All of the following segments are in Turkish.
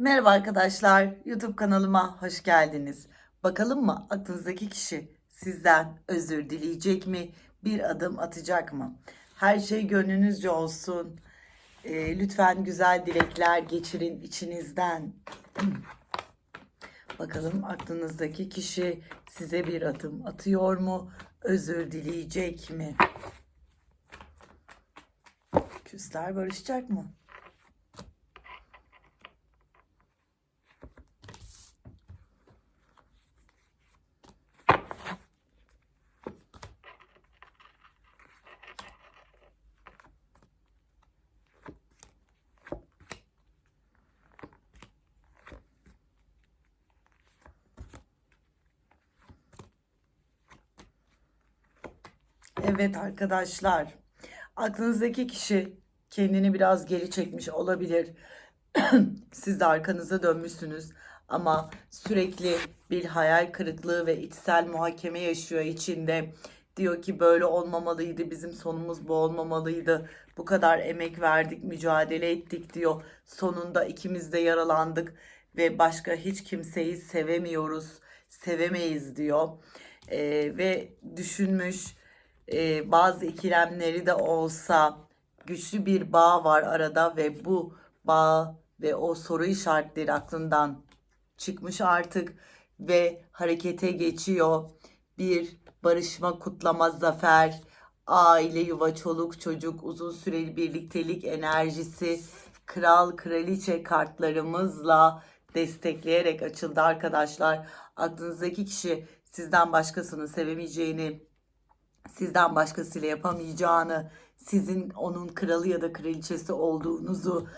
Merhaba arkadaşlar, YouTube kanalıma hoş geldiniz. Bakalım mı aklınızdaki kişi sizden özür dileyecek mi? Bir adım atacak mı? Her şey gönlünüzce olsun. Ee, lütfen güzel dilekler geçirin içinizden. Bakalım aklınızdaki kişi size bir adım atıyor mu? Özür dileyecek mi? Küsler barışacak mı? Evet arkadaşlar, aklınızdaki kişi kendini biraz geri çekmiş olabilir. Siz de arkanıza dönmüşsünüz ama sürekli bir hayal kırıklığı ve içsel muhakeme yaşıyor içinde. Diyor ki böyle olmamalıydı, bizim sonumuz bu olmamalıydı. Bu kadar emek verdik, mücadele ettik diyor. Sonunda ikimiz de yaralandık ve başka hiç kimseyi sevemiyoruz, sevemeyiz diyor. Ee, ve düşünmüş e, bazı ikilemleri de olsa güçlü bir bağ var arada ve bu bağ ve o soru işaretleri aklından çıkmış artık ve harekete geçiyor. Bir barışma, kutlama, zafer, aile, yuva, çoluk, çocuk, uzun süreli birliktelik enerjisi, kral, kraliçe kartlarımızla destekleyerek açıldı arkadaşlar. Aklınızdaki kişi sizden başkasını sevemeyeceğini, sizden başkasıyla yapamayacağını, sizin onun kralı ya da kraliçesi olduğunuzu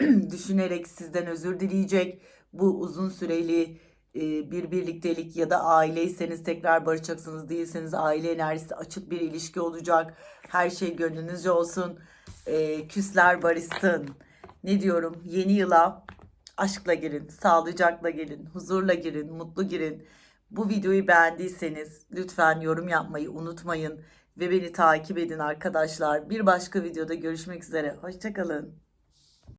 düşünerek sizden özür dileyecek. Bu uzun süreli e, bir birliktelik ya da aileyseniz tekrar barışacaksınız değilseniz aile enerjisi açık bir ilişki olacak. Her şey gönlünüzce olsun. E, küsler barışsın. Ne diyorum? Yeni yıla aşkla girin, sağlıcakla gelin, huzurla girin, mutlu girin. Bu videoyu beğendiyseniz lütfen yorum yapmayı unutmayın ve beni takip edin arkadaşlar. Bir başka videoda görüşmek üzere. Hoşçakalın.